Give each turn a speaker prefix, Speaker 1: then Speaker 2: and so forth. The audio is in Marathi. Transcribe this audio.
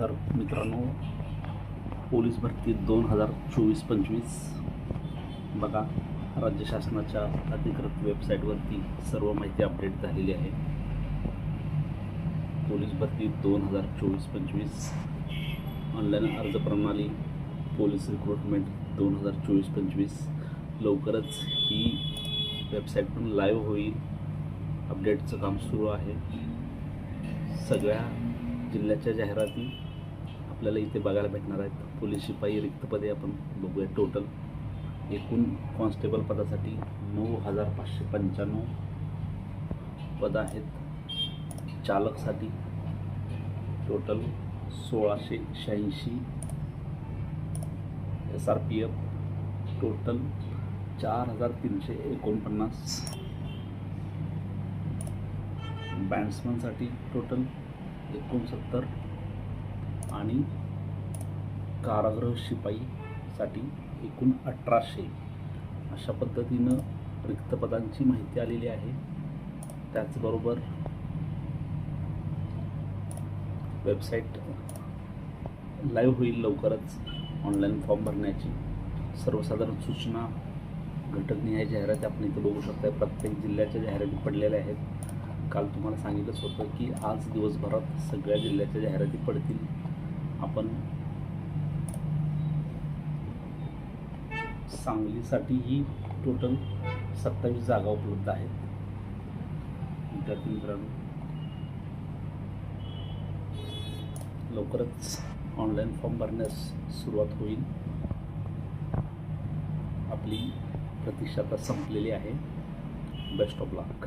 Speaker 1: तर मित्रांनो पोलीस भरती दोन हजार चोवीस पंचवीस. बघा राज्य शासनाच्या अधिकृत वेबसाईटवरती सर्व माहिती अपडेट झालेली आहे. पोलीस भरती दोन हजार चोवीस पंचवीस. ऑनलाईन अर्ज प्रणाली पोलीस रिक्रुटमेंट दोन हजार चोवीस पंचवीस. लवकरच ही वेबसाईट पण लाईव्ह होईल. अपडेटचं काम सुरू आहे. सगळ्या जिल्ह्याच्या जाहिराती आपल्याला इथे बघायला भेटणार आहेत. पोलीस शिपाई रिक्त पदे आपण बघूया टोटल एकूण कॉन्स्टेबल पदासाठी नऊ हजार पाचशे पंच्याण्णव पदं आहेत. चालकसाठी टोटल सोळाशे शहाऐंशी S R P F total चार हजार तीनशे एकोणपन्नास. बॅट्समनसाठी टोटल एकोणसत्तर. आणि कारागृह शिपाईसाठी एकूण अठराशे. अशा पद्धतीनं रिक्त पदांची माहिती आलेली आहे. त्याचबरोबर वेबसाईट लाईव्ह होईल लवकरच. ऑनलाईन फॉर्म भरण्याची सर्वसाधारण सूचना घटकनिहाय जाहिराती. आपण इथे बघू शकता प्रत्येक जिल्ह्याच्या जाहिराती पडलेल्या आहेत. काल तुम्हाला सांगितलंच होतं की आज दिवसभरात सगळ्या जिल्ह्याच्या जाहिराती पडतील. आपण सांगलीसाठीही टोटल सत्तावीस जागा उपलब्ध आहेत. विद्यार्थी मित्रांनो लवकरच ऑनलाईन फॉर्म भरण्यास सुरुवात होईल. आपली प्रतीक्षा आता संपलेली आहे. Best of luck